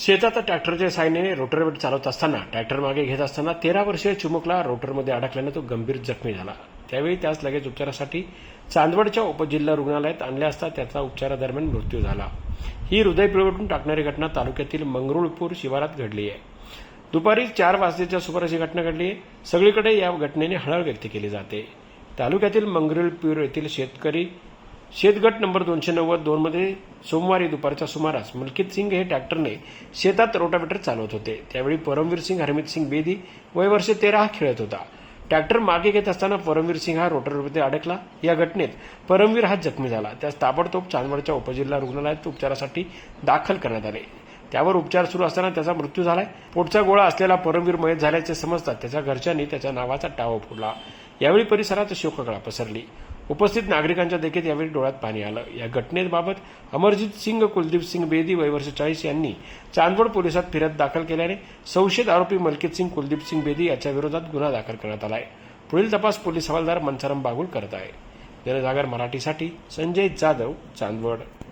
शेतात ट्रॅक्टरच्या साहाय्याने रोटरवेट चालवत असताना ट्रॅक्टर मागे घेत असताना तेरा वर्षीय चिमुकला रोटरमध्ये अडकल्यानं तो गंभीर जखमी झाला. त्यावेळी त्यास लगेच उपचारासाठी चांदवडच्या उपजिल्हा रुग्णालयात आणले असता त्याचा उपचारादरम्यान मृत्यू झाला. ही हृदय पिळवटून टाकणारी घटना तालुक्यातील मंगरुळपूर शिवारात घडली आहे. दुपारी चार वाजतेच्या सुमारास ही घटना घडली. आहे सगळीकडे या घटनेने हळहळ व्यक्त केली जाते. तालुक्यातील मंगरुळपूर येथील शेतकरी शेतगट नंबर दोनशे नव्वद दोनमध्ये सोमवारी दुपारच्या सुमारास मलकीत सिंग हे ट्रॅक्टरने शेतात रोटावेटर चालवत होते. त्यावेळी परमवीर सिंग हरमित सिंग बेदी वय वर्ष तेरा हा खेळत होता. ट्रॅक्टर मागे घेत असताना परमवीर सिंग हा रोटरमध्ये अडकला. या घटनेत परमवीर हा जखमी झाला. त्यास ताबडतोब चांदवडच्या उपजिल्हा रुग्णालयात उपचारासाठी दाखल करण्यात आले. त्यावर उपचार सुरू असताना त्याचा मृत्यू झालाय. पोटचा गोळा असलेला परमवीर मयत झाल्याचे समजतात त्याच्या घरच्यांनी त्याच्या नावाचा टावा फोडला. यावेळी परिसरात शोककळा पसरली. उपस्थित नागरिकांच्या देखील यावेळी डोळ्यात पाणी आलं. या घटनेबाबत अमरजित सिंग कुलदीप सिंग बेदी वयवर्ष चाळीस यांनी चांदवड पोलिसात फिर्याद दाखल केल्याने संशयित आरोपी मलकित सिंग कुलदीप सिंग बेदी याच्या विरोधात गुन्हा दाखल करण्यात आला आहे पुढील तपास पोलीस हवालदार मनसाराम बागुल करत आहे. जनजागर मराठीसाठी संजय जाधव चांदवड.